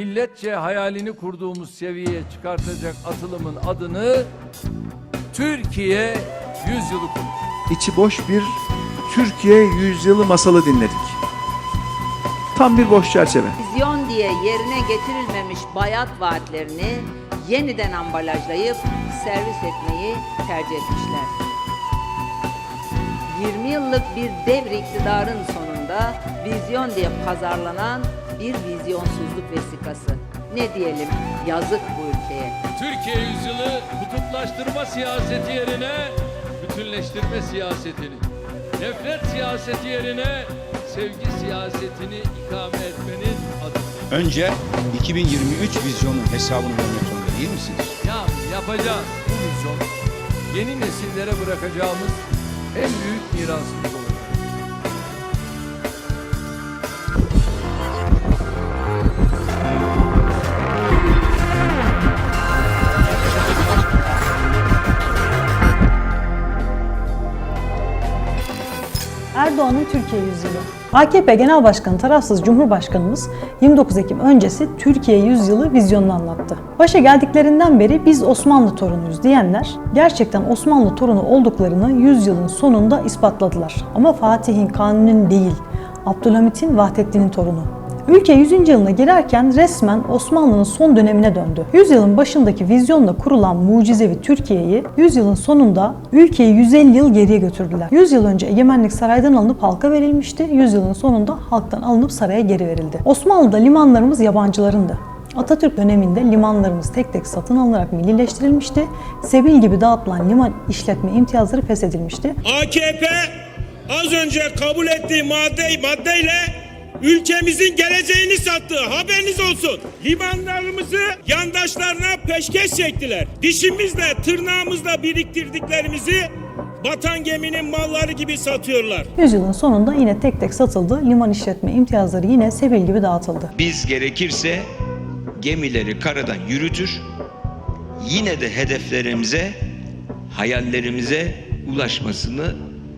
Milletçe hayalini kurduğumuz seviyeye çıkartacak atılımın adını Türkiye Yüzyılı koyduk. içi boş bir Türkiye yüzyılı masalı dinledik. Tam bir boş çerçeve. Vizyon diye yerine getirilmemiş bayat vaatlerini yeniden ambalajlayıp servis etmeyi tercih etmişler. 20 yıllık bir devri iktidarın sonunda vizyon diye pazarlanan bir vizyonsuzluk vesikası. Ne diyelim yazık bu ülkeye. Türkiye yüzyılı kutuplaştırma siyaseti yerine bütünleştirme siyasetini, nefret siyaseti yerine sevgi siyasetini ikame etmenin adı. Önce 2023 vizyonun hesabını vermek zorunda değil misiniz? Ya yapacağız bu vizyon yeni nesillere bırakacağımız en büyük mirasımız olacak. Erdoğan'ın Türkiye yüzyılı. AKP Genel Başkanı tarafsız Cumhurbaşkanımız 29 Ekim öncesi Türkiye yüzyılı vizyonunu anlattı. Başa geldiklerinden beri biz Osmanlı torunuyuz diyenler gerçekten Osmanlı torunu olduklarını yüzyılın sonunda ispatladılar. Ama Fatih'in Kanuni'nin değil, Abdülhamit'in Vahdettin'in torunu. Ülke 100. yılına girerken resmen Osmanlı'nın son dönemine döndü. Yüzyılın başındaki vizyonla kurulan mucizevi Türkiye'yi yüzyılın sonunda ülkeyi 150 yıl geriye götürdüler. 100 yıl önce egemenlik saraydan alınıp halka verilmişti. Yüzyılın sonunda halktan alınıp saraya geri verildi. Osmanlı'da limanlarımız yabancılarındı. Atatürk döneminde limanlarımız tek tek satın alınarak millileştirilmişti. Sebil gibi dağıtılan liman işletme imtiyazları feshedilmişti. AKP az önce kabul ettiği madde maddeyle ülkemizin geleceğini sattı. Haberiniz olsun. Limanlarımızı yandaşlarına peşkeş çektiler. Dişimizle, tırnağımızla biriktirdiklerimizi batan geminin malları gibi satıyorlar. Yüzyılın sonunda yine tek tek satıldı. Liman işletme imtiyazları yine Sebil gibi dağıtıldı. Biz gerekirse gemileri karadan yürütür, yine de hedeflerimize, hayallerimize ulaşmasını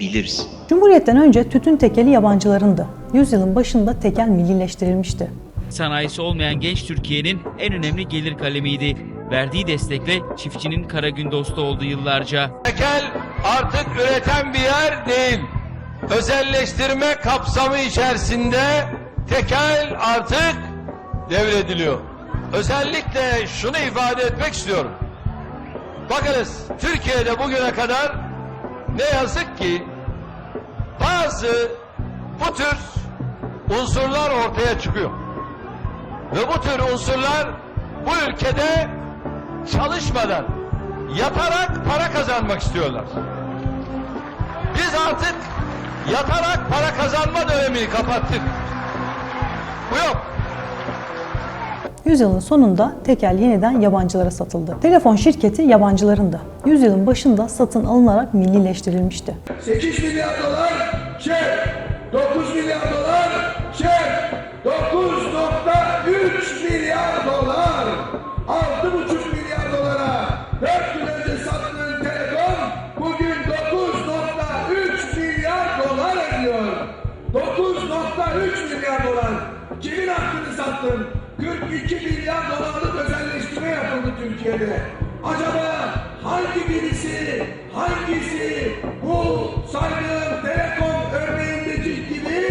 biliriz. Cumhuriyetten önce tütün tekeli yabancılarındı. Yüzyılın başında tekel millileştirilmişti. Sanayisi olmayan genç Türkiye'nin en önemli gelir kalemiydi. Verdiği destekle çiftçinin kara gün dostu oldu yıllarca. Tekel artık üreten bir yer değil. Özelleştirme kapsamı içerisinde tekel artık devrediliyor. Özellikle şunu ifade etmek istiyorum. Bakınız Türkiye'de bugüne kadar ne yazık ki bazı bu tür unsurlar ortaya çıkıyor. Ve bu tür unsurlar bu ülkede çalışmadan, yatarak para kazanmak istiyorlar. Biz artık yatarak para kazanma dönemini kapattık. Bu yok. Yüzyılın sonunda tekel yeniden yabancılara satıldı. Telefon şirketi yabancılarındı. Yüzyılın başında satın alınarak millileştirilmişti. 8 milyar dolar çek. Türkiye'de. Acaba hangi birisi, hangisi bu saydığım telekom örneğindeki gibi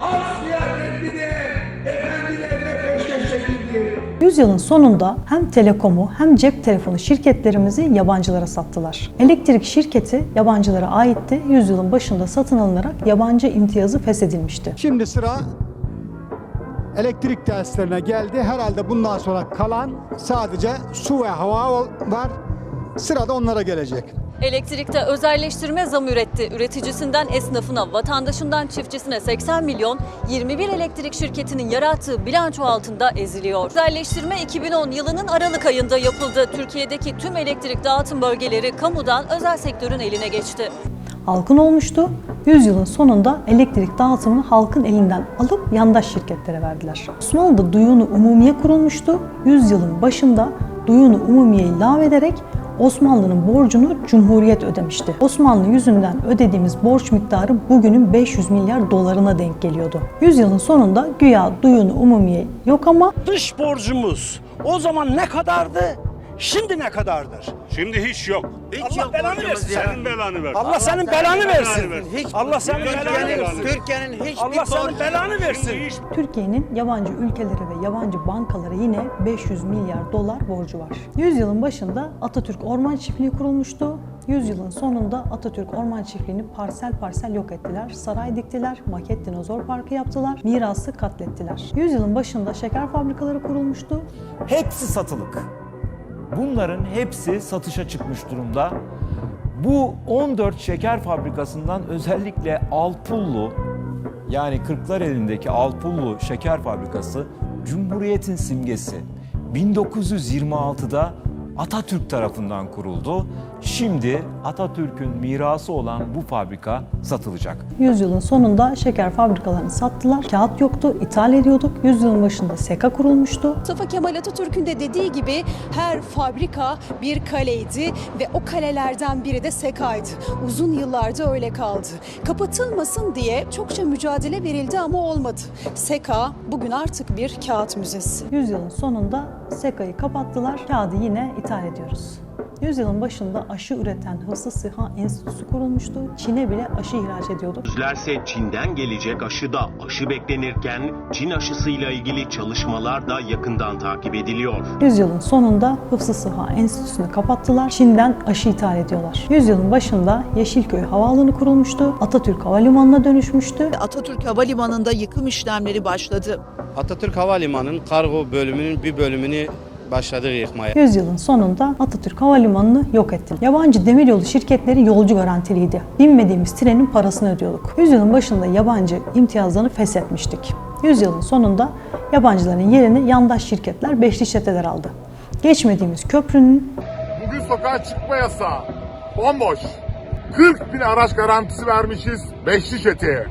Asya kendine efendilerine peşkeş çekildi? Yüzyılın sonunda hem telekomu hem cep telefonu şirketlerimizi yabancılara sattılar. Elektrik şirketi yabancılara aitti. Yüzyılın başında satın alınarak yabancı imtiyazı feshedilmişti. Şimdi sıra elektrik tesislerine geldi. Herhalde bundan sonra kalan sadece su ve hava var. Sırada onlara gelecek. Elektrikte özelleştirme zam üretti. Üreticisinden esnafına, vatandaşından çiftçisine 80 milyon, 21 elektrik şirketinin yarattığı bilanço altında eziliyor. Özelleştirme 2010 yılının Aralık ayında yapıldı. Türkiye'deki tüm elektrik dağıtım bölgeleri kamudan özel sektörün eline geçti. Halkın olmuştu. Yüzyılın sonunda elektrik dağıtımını halkın elinden alıp yandaş şirketlere verdiler. Osmanlı'da duyunu umumiye kurulmuştu. Yüzyılın başında duyunu umumiyeyi lağvederek Osmanlı'nın borcunu Cumhuriyet ödemişti. Osmanlı yüzünden ödediğimiz borç miktarı bugünün 500 milyar dolarına denk geliyordu. Yüzyılın sonunda güya duyunu umumiye yok ama Dış borcumuz o zaman ne kadardı? Şimdi ne kadardır? Şimdi hiç yok. Allah belanı versin. Senin belanı ver. Allah senin belanı versin. versin. Allah senin belanı versin. Türkiye'nin hiçbir Allah senin belanı versin. Türkiye'nin yabancı ülkelere ve yabancı bankalara yine 500 milyar dolar borcu var. Yüzyılın başında Atatürk Orman Çiftliği kurulmuştu. Yüzyılın sonunda Atatürk Orman Çiftliği'ni parsel parsel yok ettiler. Saray diktiler, maket dinozor parkı yaptılar, mirası katlettiler. Yüzyılın başında şeker fabrikaları kurulmuştu. Hepsi satılık. Bunların hepsi satışa çıkmış durumda. Bu 14 şeker fabrikasından özellikle Alpullu yani Kırklareli'ndeki Alpullu şeker fabrikası Cumhuriyet'in simgesi. 1926'da Atatürk tarafından kuruldu. Şimdi Atatürk'ün mirası olan bu fabrika satılacak. Yüzyılın sonunda şeker fabrikalarını sattılar. Kağıt yoktu, ithal ediyorduk. Yüzyılın başında SEKA kurulmuştu. Mustafa Kemal Atatürk'ün de dediği gibi her fabrika bir kaleydi ve o kalelerden biri de Seka'ydı. Uzun yıllarda öyle kaldı. Kapatılmasın diye çokça mücadele verildi ama olmadı. Seka bugün artık bir kağıt müzesi. Yüzyılın sonunda SEKA'yı kapattılar. Kağıdı yine ithal ediyoruz. Yüzyılın başında aşı üreten Hıfzı Sıha Enstitüsü kurulmuştu. Çin'e bile aşı ihraç ediyorduk. Sözlerse Çin'den gelecek aşıda aşı beklenirken Çin aşısıyla ilgili çalışmalar da yakından takip ediliyor. Yüzyılın sonunda Hıfzı Sıha Enstitüsü'nü kapattılar. Çin'den aşı ithal ediyorlar. Yüzyılın başında Yeşilköy Havaalanı kurulmuştu. Atatürk Havalimanı'na dönüşmüştü. Atatürk Havalimanı'nda yıkım işlemleri başladı. Atatürk Havalimanı'nın kargo bölümünün bir bölümünü başladı yıkmaya. Yüzyılın sonunda Atatürk Havalimanı'nı yok etti. Yabancı demiryolu şirketleri yolcu garantiliydi. Binmediğimiz trenin parasını ödüyorduk. Yüzyılın başında yabancı imtiyazlarını feshetmiştik. Yüzyılın sonunda yabancıların yerini yandaş şirketler, beşli çeteler aldı. Geçmediğimiz köprünün Bugün sokağa çıkma yasağı. Bomboş. 40 bin araç garantisi vermişiz beşli çeteye.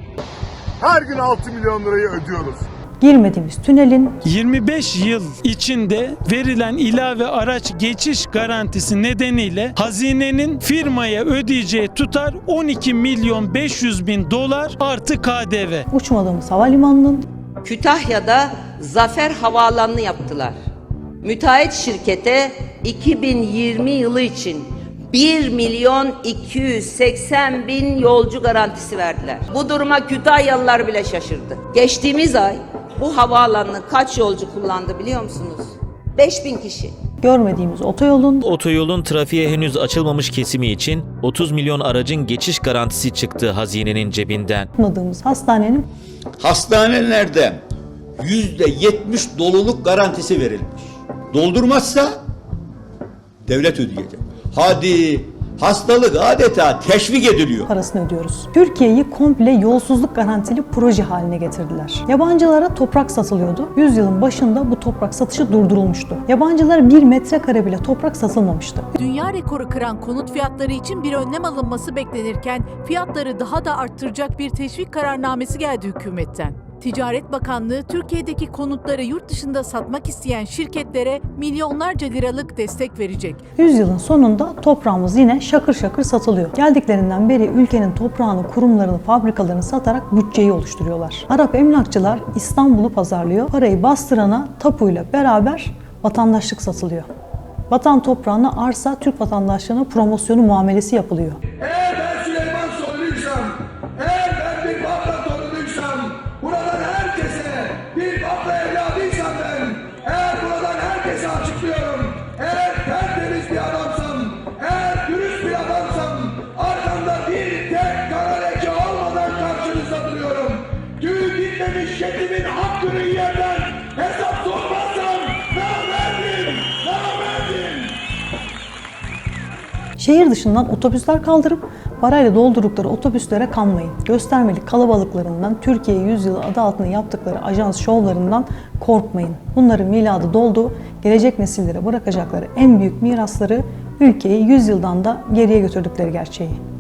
Her gün 6 milyon lirayı ödüyoruz. Girmediğimiz tünelin 25 yıl içinde verilen ilave araç geçiş garantisi nedeniyle hazinenin firmaya ödeyeceği tutar 12 milyon 500 bin dolar artı KDV. uçmadığımız havalimanının Kütahya'da Zafer Havaalanı'nı yaptılar. Müteahhit şirkete 2020 yılı için 1 milyon 280 bin yolcu garantisi verdiler. Bu duruma Kütahyalılar bile şaşırdı. Geçtiğimiz ay bu havaalanını kaç yolcu kullandı biliyor musunuz? 5000 kişi. görmediğimiz otoyolun Otoyolun trafiğe henüz açılmamış kesimi için 30 milyon aracın geçiş garantisi çıktı hazinenin cebinden. uçmadığımız hastanenin Hastanelerde yüzde yetmiş doluluk garantisi verilmiş. Doldurmazsa devlet ödeyecek. Hadi hastalık adeta teşvik ediliyor. parasını ödüyoruz. Türkiye'yi komple yolsuzluk garantili proje haline getirdiler. Yabancılara toprak satılıyordu. Yüzyılın başında bu toprak satışı durdurulmuştu. Yabancılara bir metrekare bile toprak satılmamıştı. Dünya rekoru kıran konut fiyatları için bir önlem alınması beklenirken fiyatları daha da arttıracak bir teşvik kararnamesi geldi hükümetten. Ticaret Bakanlığı Türkiye'deki konutları yurt dışında satmak isteyen şirketlere milyonlarca liralık destek verecek. Yüzyılın sonunda toprağımız yine şakır şakır satılıyor. Geldiklerinden beri ülkenin toprağını, kurumlarını, fabrikalarını satarak bütçeyi oluşturuyorlar. Arap emlakçılar İstanbul'u pazarlıyor. Parayı bastırana tapuyla beraber vatandaşlık satılıyor. Vatan toprağına arsa Türk vatandaşlığına promosyonu muamelesi yapılıyor. Eğer Şehir dışından otobüsler kaldırıp parayla doldurdukları otobüslere kanmayın. Göstermelik kalabalıklarından Türkiye Yüzyılı adı altında yaptıkları ajans şovlarından korkmayın. Bunların miladı doldu. Gelecek nesillere bırakacakları en büyük mirasları ülkeyi yüzyıldan da geriye götürdükleri gerçeği.